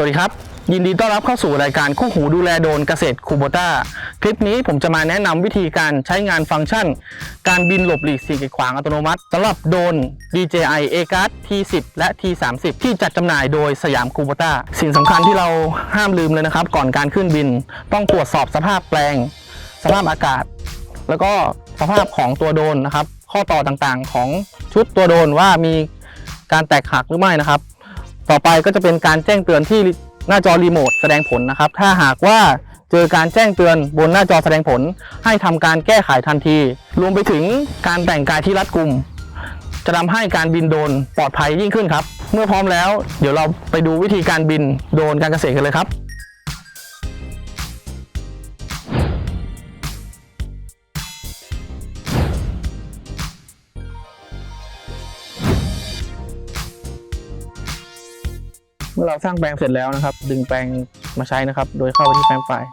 สวัสดีครับ ยินดีต้อนรับเข้าสู่รายการคู่หูดูแลโดรนเกษตรคูโบต้าคลิปนี้ผมจะมาแนะนำวิธีการใช้งานฟังก์ชัน การบินหลบหลีกสิ่งกีดขวางอัตโนมัติสำหรับโดรน DJI a g a r d T10 และ T30 ที่จัดจำหน่ายโดยสยามคูโบต้าสิ่งสำคัญที่เราห้ามลืมเลยนะครับ ก่อนการขึ้นบิน ต้องตรวจสอบสภาพแปลง สภาพอากาศ แล้วก็สภาพของตัวโดรนนะครับ ข้อต่อต่างๆ ของชุดตัวโดรนว่ามีการแตกหักหรือไม่นะครับ ต่อไปก็จะเป็นการแจ้งเตือนที่หน้าจอรีโมทแสดงผลนะครับ ถ้าหากว่าเจอการแจ้งเตือนบนหน้าจอแสดงผล ให้ทำการแก้ไขทันที รวมไปถึงการแต่งกายที่รัดกุม จะทำให้การบินโดรนปลอดภัยยิ่งขึ้นครับ เมื่อพร้อมแล้ว เดี๋ยวเราไปดูวิธีการบินโดรนการเกษตรกันเลยครับ มื่อเราสร้างแปลงเสร็จแล้วนะครับ ดึงแปลงมาใช้นะครับ โดยเข้าไปที่แปลงไฟล์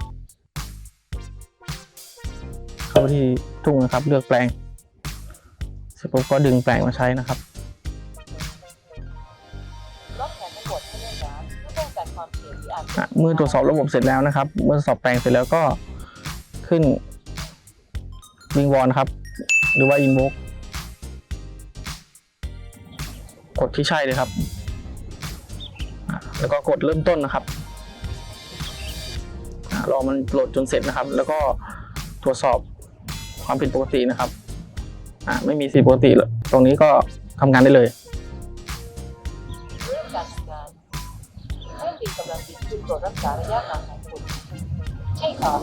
เข้าไปที่ทุ่งนะครับ เลือกแปลง เสร็จปุ๊บก็ดึงแปลงมาใช้นะครับเมื่อตรวจสอบระบบเสร็จแล้วนะครับ เมื่อสอบแปลงเสร็จแล้วก็ขึ้นวิงวอนครับ หรือว่าอิน o กกดที่ใช่เลยครับ แล้วก็กดเริ่มต้นนะครับอะรอมันโหลดจนเสร็จนะครับ แล้วก็ตรวจสอบความผิดปกตินะครับไม่มีสิ่งปกติเลยตรงนี้ก็ทำงานได้เลยเรื่องการทำงานเครื่องบินกำลังบินขึ้นตรวจรักษาระยะห่างของคุณใช่ครับ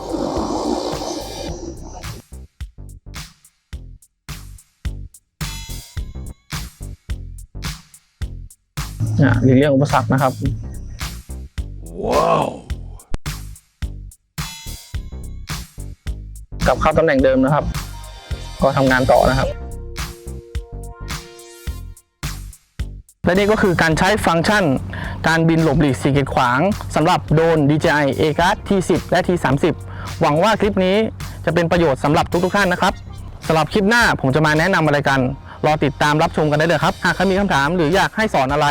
อะหลีกเลี่ยงอุปสรรคนะครับ กลับเข้าตำแหน่งเดิมนะครับ ก็ทำงานต่อนะครับ และนี่ก็คือการใช้ฟังก์ชัน การบินหลบหลีกสิ่งกีดขวางสำหรับโดรน DJI a g a r d T10 และ T30 หวังว่าคลิปนี้จะเป็นประโยชน์สำหรับทุกๆท่านนะครับสำหรับคลิปหน้าผมจะมาแนะนำอะไรกัน รอติดตามรับชมกันได้เลยครับหากใครมีคำถามหรืออยากให้สอนอะไร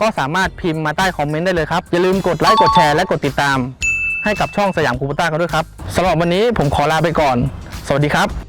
ก็สามารถพิมพ์มาใต้คอมเมนต์ได้เลยครับอย่าลืมกดไลค์กดแชร์และกดติดตาม ให้กับช่องสยามคูปต้ากันด้วยครับสำหรับวันนี้ผมขอลาไปก่อน สวัสดีครับ